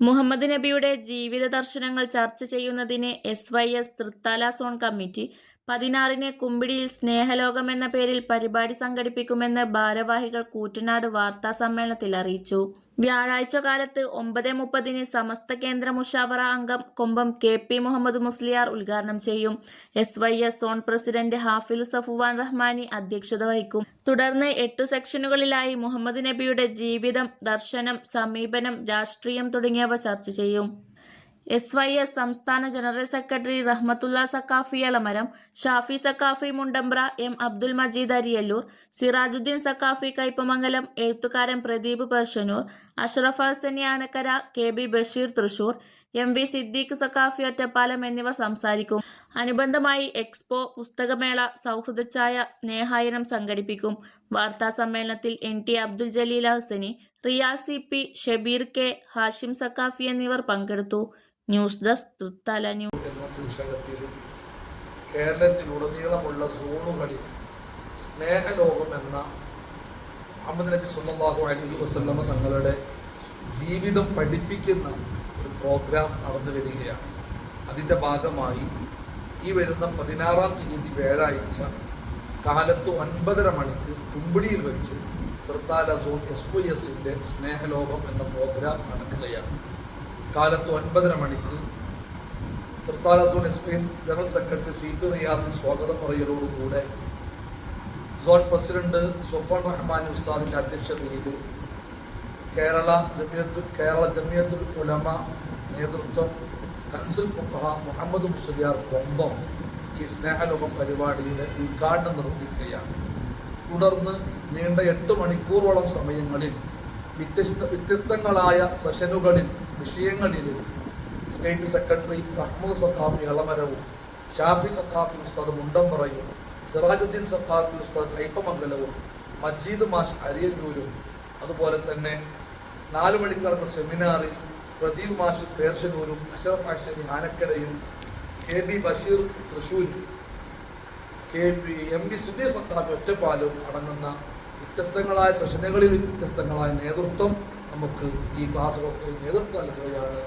മുഹമ്മദ് നബിയുടെ ജീവിത ദർശനങ്ങൾ ചർച്ച ചെയ്യുന്നതിന് S Y S Thrithala zone committee പതിനാറിന് കുമ്പിടിയിൽ സ്നേഹലോകം എന്ന പേരിൽ പരിപാടി സംഘടിപ്പിക്കുമെന്ന് ഭാരവാഹികൾ കൂറ്റനാട് വാർത്താ സമ്മേളനത്തിൽ അറിയിച്ചു. വ്യാഴാഴ്ച കാലത്ത് ഒമ്പത് മുപ്പതിന് സമസ്ത കേന്ദ്ര മുഷാവറ അംഗം കൊമ്പം കെ പി മുഹമ്മദ് മുസ്ലിയാർ ഉദ്ഘാടനം ചെയ്യും. S Y S zone president Hafil Safuvan Rahmani അധ്യക്ഷത വഹിക്കും. തുടർന്ന് എട്ടു സെക്ഷനുകളിലായി മുഹമ്മദ് നബിയുടെ ജീവിതം ദർശനം സമീപനം രാഷ്ട്രീയം തുടങ്ങിയവ ചർച്ച ചെയ്യും. എസ് വൈ എസ് സംസ്ഥാന general secretary Rahmathulla Saqafi Elamaram Shafi Saqafi Mundambra M Abdul Majeed Ariyallur Sirajuddeen Saqafi Kaipamangalam എഴുത്തുകാരൻ Pradeep Pershanur Ashraf Hasani Anakkara K B Basheer Thrissur M V Siddique Saqafi Ottapalam എന്നിവർ സംസാരിക്കും. അനുബന്ധമായി expo പുസ്തകമേള സൗഹൃദഛായ സ്നേഹായനം സംഘടിപ്പിക്കും. വാർത്താ സമ്മേളനത്തിൽ N T Abdul Jaleel Hasani Riyasi P Shabeer K Hashim Saqafi എന്നിവർ പങ്കെടുത്തു. News desk Thrithala news കേരളത്തിലുടനീളമുള്ള സോണുകളിൽ സ്നേഹലോകം എന്ന മുഹമ്മദ് നബി സുല്ലാഹു അലൈഹി വസല്ലമ തങ്ങളുടെ ജീവിതം പഠിപ്പിക്കുന്ന ഒരു പ്രോഗ്രാം നടന്നു വരികയാണ്. അതിന്റെ ഭാഗമായി ഈ വരുന്ന പതിനാറാം തീയതി വ്യാഴാഴ്ച കാലത്ത് ഒൻപതര മണിക്ക് കുമ്പിടിയിൽ വെച്ച് തൃത്താല സോൺ എസ് ഒ എസിന്റെ സ്നേഹലോകം എന്ന പ്രോഗ്രാം നടക്കുകയാണ്. കാലത്ത് ഒൻപതര മണിക്ക് Thrithala zone S P S general secretary C P Riyasi സ്വാഗതം പറയലോടുകൂടെ സോൺ പ്രസിഡന്റ് സുഫാൻ റഹ്മാൻ ഉസ്താദിന്റെ അധ്യക്ഷതയിൽ കേരള ജമിയത്ത് കേരള ജമിയത്തുൽ ഉലമ നേതൃത്വം കൻസുൽ ഫുഖഹ മുഹമ്മദ് മുസ്ലിയാർ കൊമ്പം ഈ സ്നേഹലോകം പരിപാടിയിൽ ഉദ്ഘാടനം നിർവഹിക്കുകയാണ്. തുടർന്ന് നീണ്ട എട്ട് മണിക്കൂറോളം സമയങ്ങളിൽ വ്യത്യസ്ത വ്യത്യസ്തങ്ങളായ സെഷനുകളിൽ വിഷയങ്ങളിലും സ്റ്റേറ്റ് സെക്രട്ടറി മഹ്മൂദ് സഖാഫി ഇളമരവും ഷാഫി സത്താഫി ഉസ്താദ് മുണ്ടമ്പറയും സിറാജുദ്ദീൻ സത്താഫി ഉസ്താദ് കൈപ്പമംഗലവും മജീദ് മാഷ് അരിയല്ലൂരും അതുപോലെ തന്നെ നാല് മണിക്ക് നടന്ന സെമിനാറിൽ പ്രദീപ് മാഷ് പേർഷനൂരും അഷറഫ് അഷരി ആനക്കരയും K B Basheer തൃശൂരും K P M P Sudheer Saqafi ഒറ്റപ്പാലും അടങ്ങുന്ന വ്യത്യസ്തങ്ങളായ സെഷനുകളിൽ വ്യത്യസ്തങ്ങളായ നേതൃത്വം നമുക്ക് ഈ ക്ലാസ്സുകൾക്ക് നേതൃത്വം നൽകുകയാണ്.